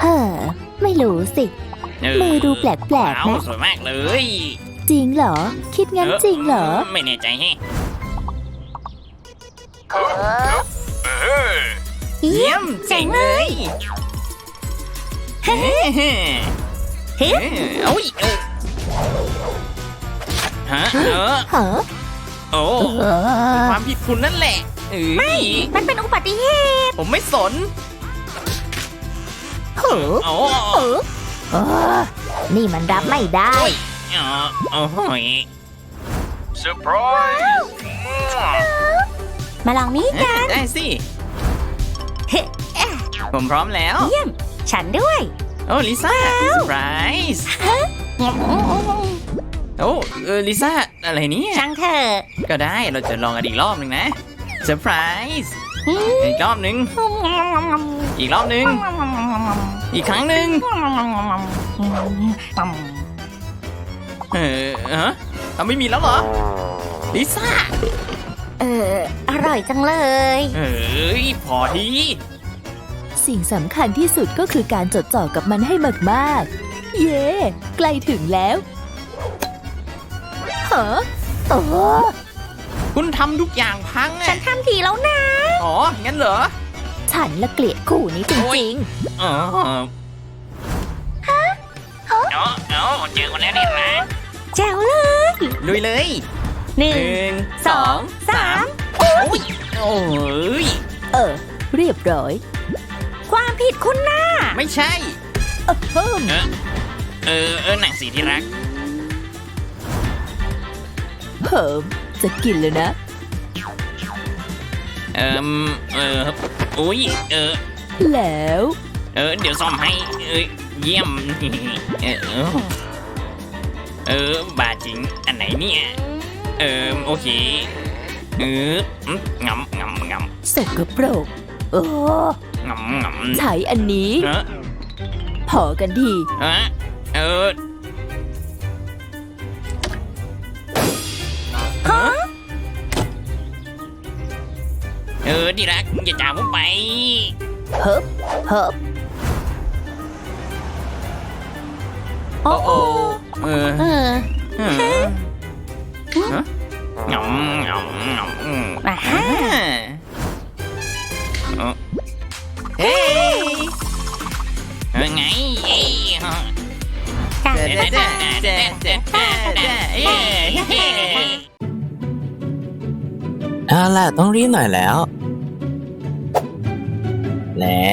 เฮ้อไม่รู้สิเออมือดูแปลกๆว้าวนะสวยมากเลย จริงเหรอ คิดงั้นจริงเหรอ ไม่แน่ใจแฮะเยี่เยี่ยยมมเจ๋งเลยเฮ้เฮ้เฮ้โอ้ยเอ้ยฮะเออเหรอโอ้เออความผิดคุณนั่นแหละเอ้ยมันเป็นอุบัติเหตุ ผมไม่สน เหอโอ้เออเออนี่มันรับไม่ได้โอ้ยเซอร์ไพรส์มาลองนี้กัน ได้สิ ผมพร้อมแล้ว เยี่ยม ฉันด้วย โอ้ลิซ่าเซอร์ไพรส์โอ้เออลิซ่า อะไรเนี่ย ช่างเถอะ ก็ได้เราจะลองกันอีกรอบหนึ่งนะเซอร์ไพรส์ อีกรอบหนึ่งอีกรอบหนึ่งอีกครั้งหนึ่งเออฮะเอาไม่มีแล้วเหรอลิซ่าเอออร่อยจังเลย เอ้ยพอทีสิ่งสำคัญที่สุดก็คือการจดจ่อกับมันให้มากๆ เย่ใกล้ถึงแล้วเหรอโอ้คุณทำทุกอย่างพังฉัอะนทำทีแล้วนะ อ๋อ งั้นเหรอ ฉันละเกลียดคู่นี้จโอ้ยริงอ๋ออ๋ออ๋อเจอกันแล้วนี่นะๆแจ๋วเลยลุยเลยหนึ่หงนึ่งสองสามโอ้ยโอ้ยเออ เรียบร้อย ความผิดคุณนะไม่ใช่เพิ่มเออ เออ เออ หนังสีที่รัก เพิ่มจะกินเลยนะ เออเอออุ้ยเออ แล้ว เออ เดี๋ยวซ่อมให้เออเยี่ยม เออ เออบาจริง อันไหนเนี่ย เออ โอเค เอองำงำงสกปรก โอ้ำงำงำใช้อันนี้ เออพอกันที เออเออ เออที่รักอย่าจากผมไปเฮิบเฮิบโอ้โอ้เออเออเออฮะงำงำงำอ่าฮะเออเฮ้ยเออไงเอ้ยฮะจ้าเด้อเด้อเด้อเด้อเด้อเด้อเอ้ยเฮ้ยเอาล่ะต้องรีบหน่อยแล้ว และ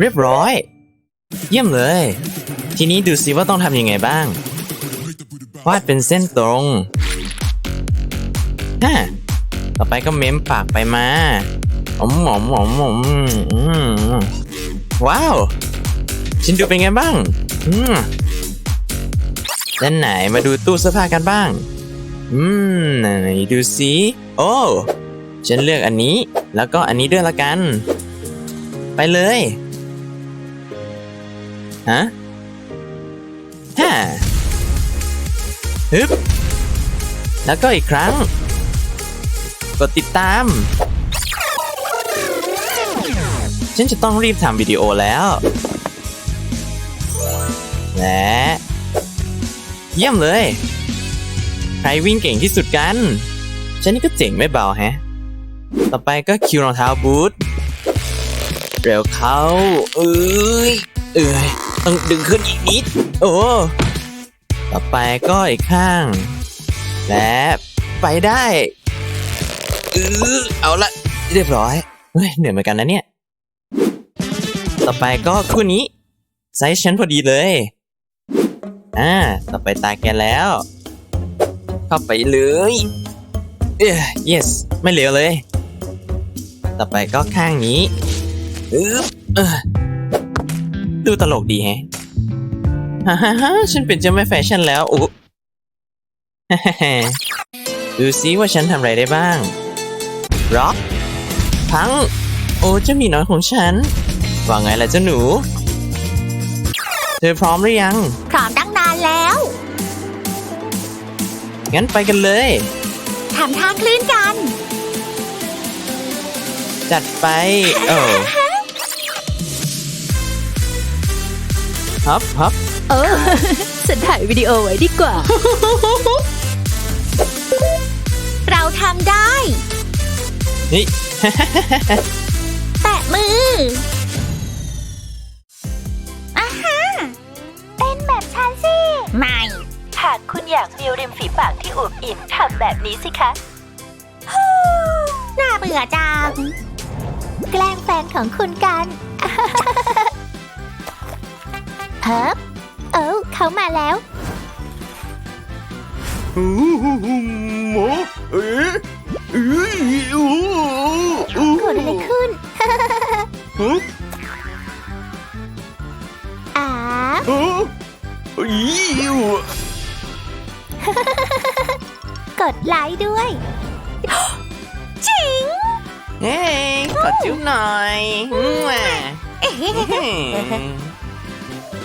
เรียบร้อย เยี่ยมเลย ทีนี้ดูสิว่าต้องทำยังไงบ้าง วาดเป็นเส้นตรงฮะต่อไปก็เม้มปากไปมาอมอมอมอมอืมว้าว ชินดูเป็นไงบ้าง อืมด้านไหนมาดูตู้เสื้อผ้ากันบ้าง อืมไหนดูสิ โอ้ ฉันเลือกอันนี้แล้วก็อันนี้ด้วยละกัน ไปเลยฮะฮ่าฮึบแล้วก็อีกครั้ง กดติดตาม ฉันจะต้องรีบทำวิดีโอแล้ว และ เยี่ยมเลย ใครวิ่งเก่งที่สุดกัน ฉันนี่ก็เจ๋งไม่เบาแฮะ ต่อไปก็คิวรองเท้าบูทเร็วเขาเอ้ยเอ้ยต้องดึงขึ้นอีกนิด โอ้ต่อไปก็อีกข้าง และไปได้เออเอาละเรียบร้อยเฮ้ยเหนื่อยเหมือนกันนะเนี่ย ต่อไปก็คู่นี้ไซส์ฉันพอดีเลยอ่าต่อไปตาแกแล้ว เข้าไปเลยเอ้ย yes ไม่เหลวเลย ต่อไปก็ข้างนี้อึ๊บเออดูตลกดีแฮะฮ่าฮ่าฮ่าฉันเป็นเจ้าแม่แฟชั่นแล้วอุ๊ฮ่าฮ่าฮ่าดูซิว่าฉันทำอะไรได้บ้างร็อกพัง โอ้เจ้าหมีน้อยของฉัน ว่าไงล่ะเจ้าหนู เธอพร้อมหรือยัง พร้อมตั้งนานแล้ว งั้นไปกันเลยทำท่าคลื่นกัน จัดไป โอ้ฮับฮับเออฉันถ่ายวิดีโอไว้ดีกว่า เราทำได้ นี่ แตะมืออาฮะเป็นแบบฉันสิ ไม่ หากคุณอยากมีริมฝีปากที่อวบอิ่มทำแบบนี้สิคะ น่าเบื่อจัง แกล้งแฟนของคุณกันเฮ้เอ้าเขามาแล้วเกิดอะไรขึ้นอ้ากดไลค์ด้วยจริง เฮ้ยขอจุ๊บหน่อยอืมอะ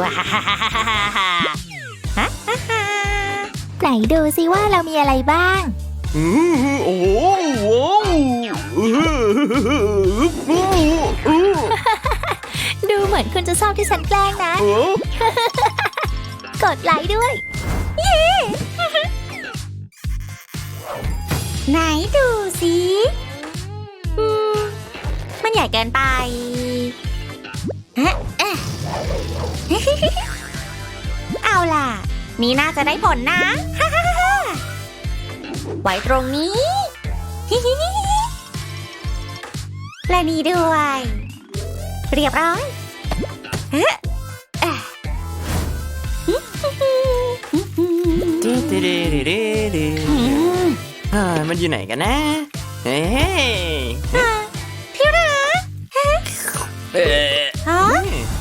ว้าฮ่าฮ่าฮ่าฮ่าฮ่าฮ่าฮ่าไหนดูสิว่าเรามีอะไรบ้างโอ้โหดูเหมือนคุณจะชอบที่ฉันแกล้งนะกดไลค์ด้วยไหนดูสิอืมมันใหญ่เกินไปเอาล่ะ นี่น่าจะได้ผลนะไว้ตรงนี้ และนี่ด้วย เรียบร้อยเอ๊ะเอ๊ะฮ้ยมันอยู่ไหนกันนะ เฮ้ย ฮะ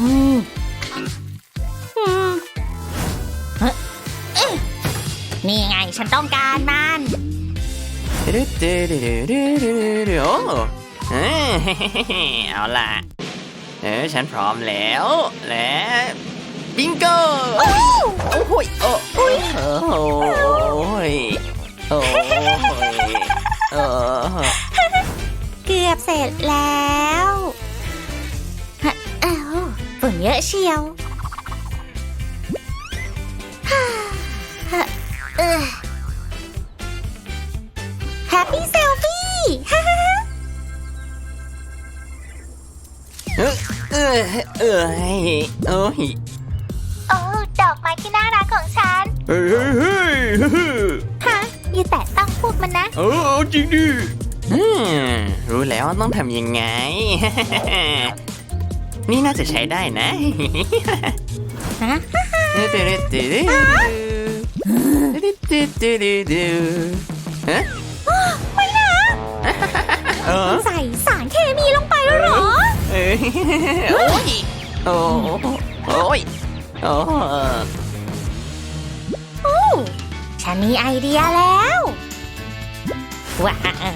อืมอืมเอ๊ะเอ๊ะนี่ไงฉันต้องการมันโอ้เอ้ยเอาล่ะ เออฉันพร้อมแล้ว และบิงโกโอ้โหโอ้โหโอ้ยโอ้ยโอ้ยเกือบเสร็จแล้วฮะอ้าว ฝุ่นเยอะเชียวฮ่าฮะเออแฮปปี้เซลฟี่ฮ่าฮ่าฮ่าเออเออเออโอ้ยโอ้ดอกไม้ที่น่ารักของฉันเฮ้ยเฮ้ยเฮ้ยฮะอย่าแตะต้องพวกมันนะเออจริงดิรู้แล้วว่าต้องทำยังไง นี่น่าจะใช้ได้นะฮะฮะไม่นะเออใส่สารเคมีลงไปแล้วเหรอเอ้ยโอ้ยโอ้โอ้ยโอ้อู้ฉันมีไอเดียแล้วว้าฮ่าฮ่า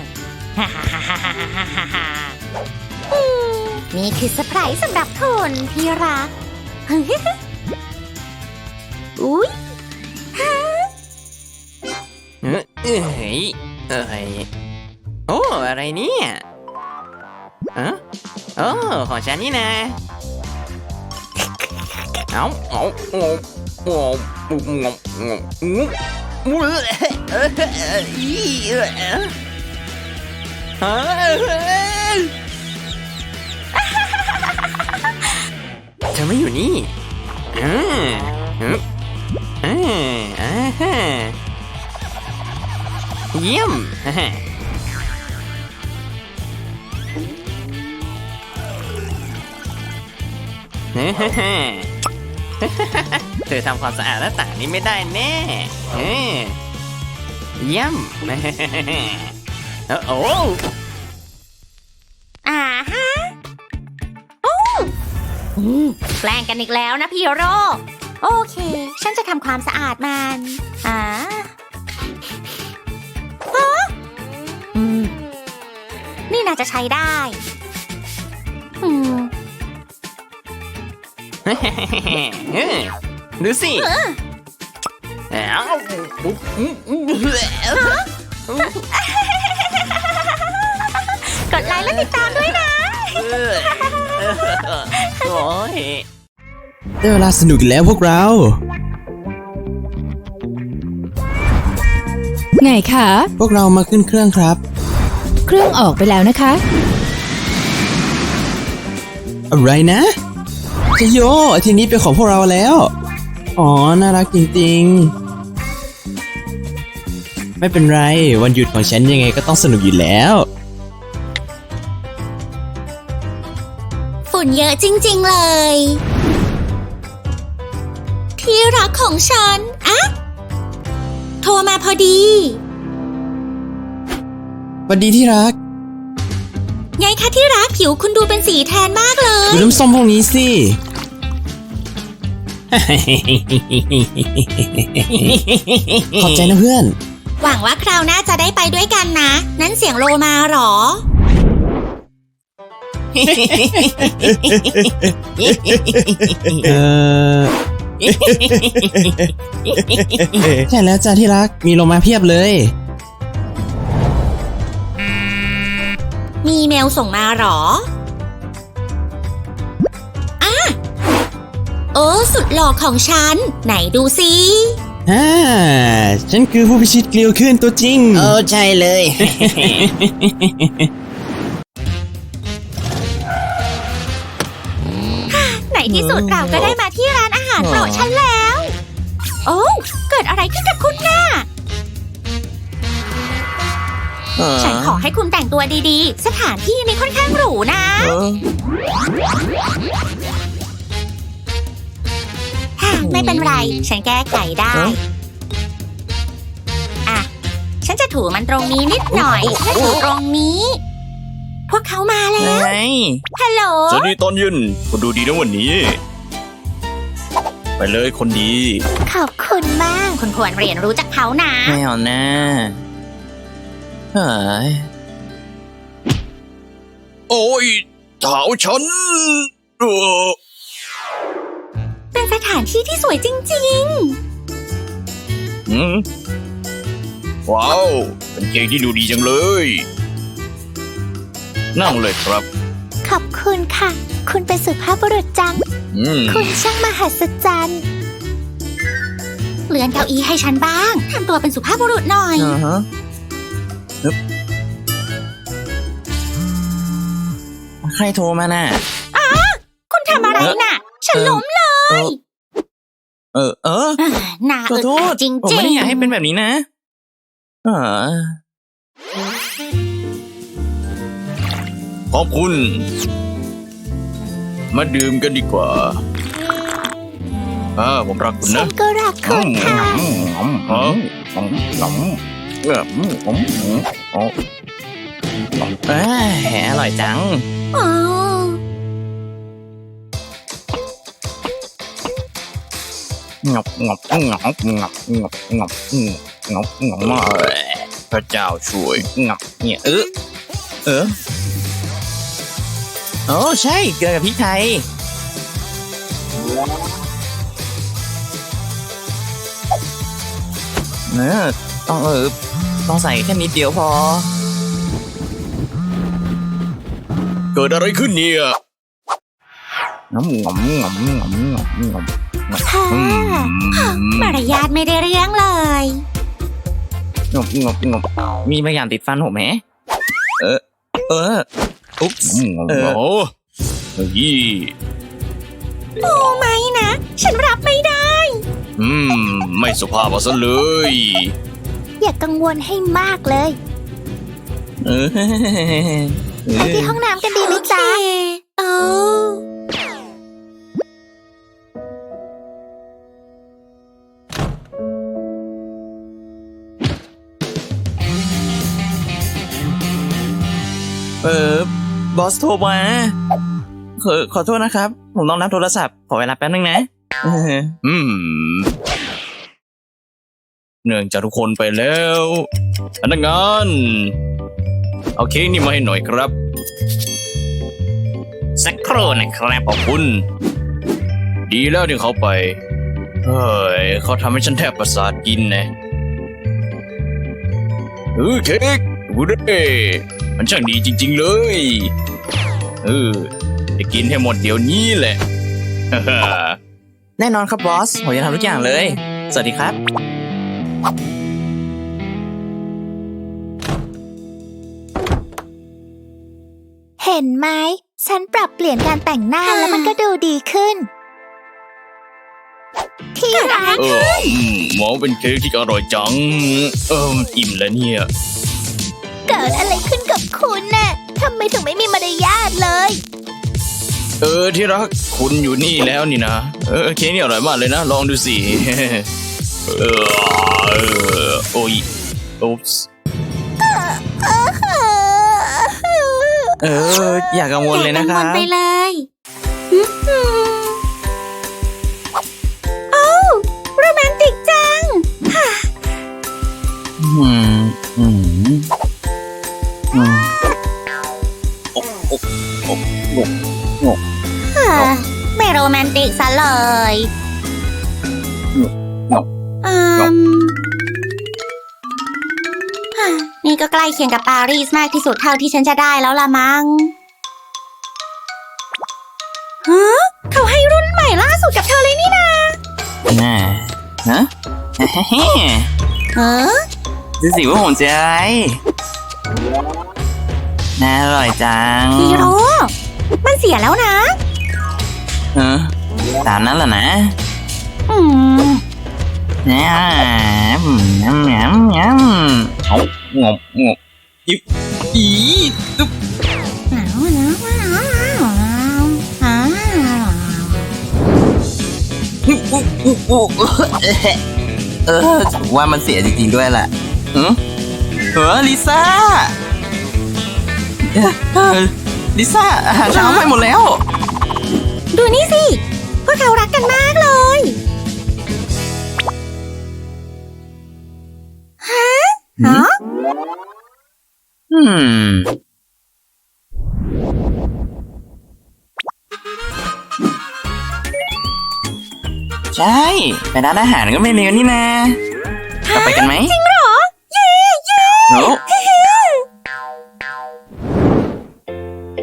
ฮ่าฮ่าฮ่าฮ่าฮ่าอืม นี่คือเซอร์ไพรส์สำหรับคุณที่รัก อุ๊ยเอ้ยเอ้ยเอ้ยโอ้อะไรเนี่ยอ้อโอ้ของฉันนี่นะเอาเอาโอ้โอ้โอ้งงงงงเอออีเออเออ เธอไม่อยู่นี่อืมอืมอืมอ่าฮะเยี่ยมเธอทำความสะอาดหน้าต่างนี้ไม่ได้แน่เออเยี่ยมโอ้ แกล้งกันอีกแล้วนะพี่โร โอเค ฉันจะทำความสะอาดมันอ่าฮะอืมนี่น่าจะใช้ได้อืมดูสิเออเอ้ากดไลค์และติดตามด้วยนะ โอ้ยได้เวลาสนุกอีกแล้วพวกเรา ไงคะ พวกเรามาขึ้นเครื่องครับ เครื่องออกไปแล้วนะคะ อะไรนะชโยทีนี้เป็นของพวกเราแล้ว อ๋อ น่ารักจริงๆ ไม่เป็นไร วันหยุดของฉันยังไงก็ต้องสนุกอยู่แล้ว ฝุ่นเยอะจริง ๆ เลย ที่รักของฉัน อะโทรมาพอดีสวัสดีที่รัก ไงคะที่รักผิวคุณดูเป็นสีแทนมากเลย ดูน้ำส้มพวกนี้สิ ขอบใจนะเพื่อน หวังว่าคราวหน้าจะได้ไปด้วยกันนะ นั้นเสียงโลมาเหรอ เออใช่แล้วจ้าที่รักมีลงมาเพียบเลย มีเมลส่งมาเหรออะโอ้สุดหล่อของฉัน ไหนดูสิฮ่าฉันคือผู้พิชิตเกลียวขึ้นตัวจริงโอ้ใช่เลย ที่สุดเราก็ได้มาที่ร้านอาหารโปรดฉันแล้ว โอ้เกิดอะไรขึ้นกับคุณน่ะฉันขอให้คุณแต่งตัวดีๆ สถานที่นี้ค่อนข้างหรูนะฮ่าไม่เป็นไร ฉันแก้ไขได้เอ้าอะ ฉันจะถูมันตรงนี้นิดหน่อยและถูตรงนี้พวก เขามาแล้ว ไงฮัลโหล สวัสดีตอนเย็นคุณดูดีนะวันนี้ ไปเลยคนดี ขอบคุณมาก คุณควรเรียนรู้จากเขานะ ไม่เอานะเฮ้ยโอ้ยเท้าฉันเออเป็นสถานที่ที่สวยจริง หืมว้าว เป็นเค้กที่ดูดีจังเลย นั่งเลยครับๆขอบคุณค่ะ คุณเป็นสุภาพบุรุษจัง อืม คุณช่างมหัศจรรย์เลื่อนเก้าอี้ให้ฉันบ้างทำตัวเป็นสุภาพบุรุษหน่อย อ่าฮะฮึบใครโทรมาน่ะ คุณทำอะไรน่ะ ฉันล้มเลยเออเออน่าขออึดโทอัษดจริงผมๆ ไม่ได้อยากให้เป็นแบบนี้นะเออ ขอบคุณ มาดื่มกันดีกว่าอ่าผมรักคุณฉันะนก็รักคุณค่ะเอ้ยอร่อยจัง อ๋องับงับงับงับงับงับงับงับงับมาพระเจ้าช่วยงับเนี่ยเออเออ โอ้ใช่เกลือกับพริกไทยเนอต้องเออต้องใส่แค่นิดเดียวพอ เกิดอะไรขึ้นเนี่ยงำงำงำงำงำงำค่ะอืมมารยาทไม่ได้เรื่องเลยงำงำงำมีบางอย่างติดฟันผมไหมเออ เออ อุ๊บส์งำเออโอ้เฮ้ยโอ้ไม่นะ ฉันรับไม่ได้ อืม ไม่สุภาพเอาซะเลย อย่ากังวลให้มากเลยเออเออที่ห้องน้ำกันดีไหมจ๊ะโอ้เออ บอสโทรมาขอขอโทษนะครับ ผมต้องรับโทรศัพท์ขอเวลาแป๊บนึงนะเอออืมเนื่องจากทุกคนไปแล้วพนักงานเอาเค้กนี่มาให้หน่อยครับ สักครู่นะครับขอบคุณ ดีแล้วที่เขาไป เฮ้ยเขาทำให้ฉันแทบประสาทกินนะเออเค้ก ดูดิมันช่างดีจริง ๆ เลย เออ จะกินให้หมดเดี๋ยวนี้แหละฮ่าฮ่าแน่นอนครับบอส ผมจะทำทุกอย่างเลย สวัสดีครับ เห็นไหม ฉันปรับเปลี่ยนการแต่งหน้าแล้วมันก็ดูดีขึ้น ที่รัก เอออืมหมอเป็นเค้กที่อร่อยจัง เอออิ่มแล้วเนี่ย เกิดอะไรขึ้นกับคุณน่ะทำไมถึงไม่มีมารยาทเลย เออที่รักคุณอยู่นี่แล้วนี่นะ เออเค้กนี่อร่อยมากเลยนะ ลองดูสิเออเออโอ้ยโอ๊ปส์เออ อย่ากังวลเลยนะคกัรังวบลไปเลยอื้อหือโอ้โรแมนติกจัง อืม อืม อืมไม่โรแมนติกซะเลยอืมฮ่านี่ก็ใกล้เคียงกับปารีสมากที่สุดเท่าที่ฉันจะได้แล้วละมั้งฮะเขาให้รุ่นใหม่ล่าสุดกับเธอเลยนี่นาน่าฮะเฮ้เฮ้เออดูสิว่าผมเจออะไร น่าอร่อยจังฮีโร่มันเสียแล้วนะ เออตามนั้นแหละนะอืมเนี่ยอืมยำยำยำเอางบงบอีตุ๊บอุ๊อุ๊อุ๊อุ๊เออว่ามันเสียจริงๆด้วยแหละเออ เออลิซ่าเออเออลิซ่าอาหารเช้าไปหมดแล้ว ดูนี่สิ พวกเขารักกันมากเลย ฮะฮะอืมใช่ ไปร้านอาหารก็ไม่เลวนี่นะเราไปกันไหมจริงเหรอเย้เย้โอ้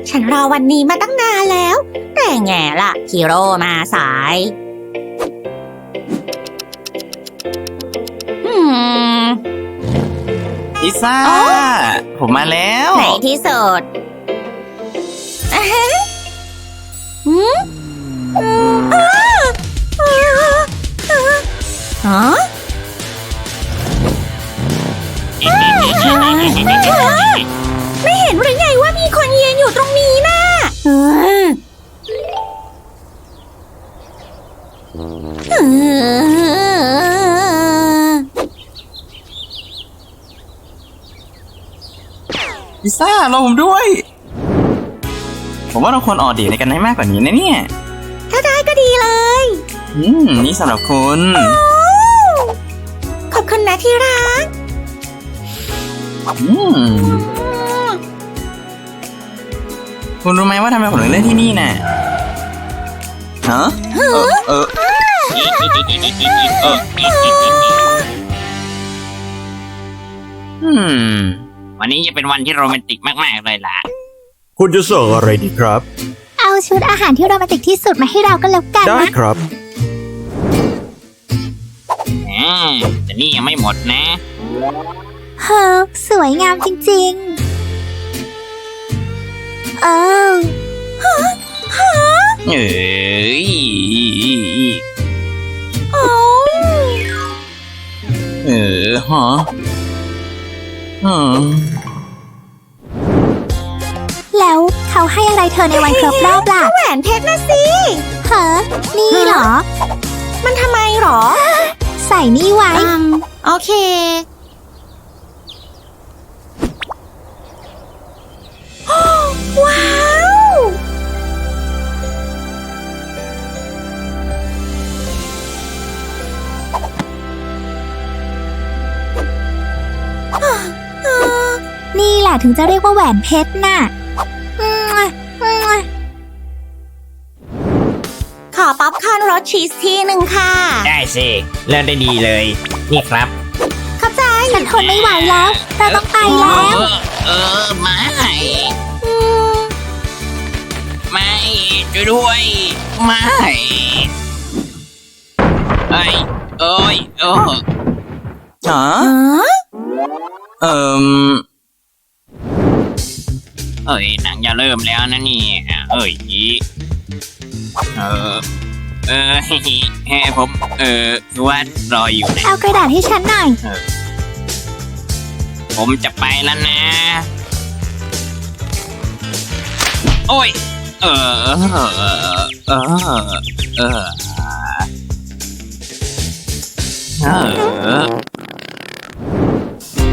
ฉันรอวันนี้มาตั้งนานแล้ว แต่แง่ล่ะฮีโร่มาสายอืมลิซ่าอ๋อผมมาแล้ว ในที่สุดอ่าฮะหืมอืมอ้าอ้าอ้าฮะ ไม่เห็นหรือไงว่ามีคนยืนอยู่ตรงนี้น่ะเออเออลิซ่ารอผมด้วย ผมว่าเราควรออกเดทในกันให้มากกว่านี้นะเนี่ย ถ้าได้ก็ดีเลย อืม นี่สำหรับคุณ ขอบคุณนะที่รักอืม คุณรู้ไหมว่าทำไมผมถึงเล่นที่นี่น่ะฮะเออเอออืม วันนี้จะเป็นวันที่โรแมนติกมาก ๆ เลยล่ะ คุณจะสั่งอะไรดีครับ เอาชุดอาหารที่โรแมนติกที่สุดมาให้เราก็แล้วกันได้นะครับอืมแต่นี่ยังไม่หมดนะ เฮ้อสวยงามจริงๆ เออเอ้ยโอ้เออฮะอืมแล้วเขาให้อะไรเธอในวันครบรอบล่ะ แหวนเพชรนะสิ เฮ้อนี่เหรอ มันทำไมหรอ ใส่นี่ไว้อืมโอเค ถึงจะเรียกว่าแหวนเพชรน่ะอืมอืมขอป๊อปคอร์นรสชีสที่หนึ่งค่ะ ได้สิ เริ่มได้ดีเลย นี่ครับ เข้าใจฉันทนไม่ไหวแล้ว เราต้องไปแล้ว เออเออไม่อืมไม่ช่วยด้วย ไม่เอ้ยโอ้ยโอ้ฮะอ๋อเอ่ม เอ้ยหนังจะเริ่มแล้วนะนี่เอ้ยเออเออเฮ้ผม เออคือว่ารออยู่นะเอากระดาษให้ฉันหน่อย ผมจะไปแล้วนะ โอ้ย เออ เออ เออ เออเออ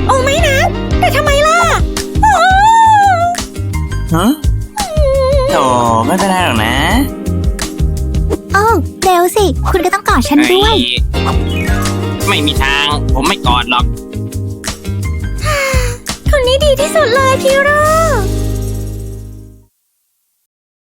โอ้ไม่นะ แต่ทำไมล่ะอ้าว ฮะโถไม่เป็นไรหรอกนะโอ้เร็วสิ คุณก็ต้องกอดฉันด้วย ไม่มีทาง ผมไม่กอดหรอก คนนี้ดีที่สุดเลยพี่โร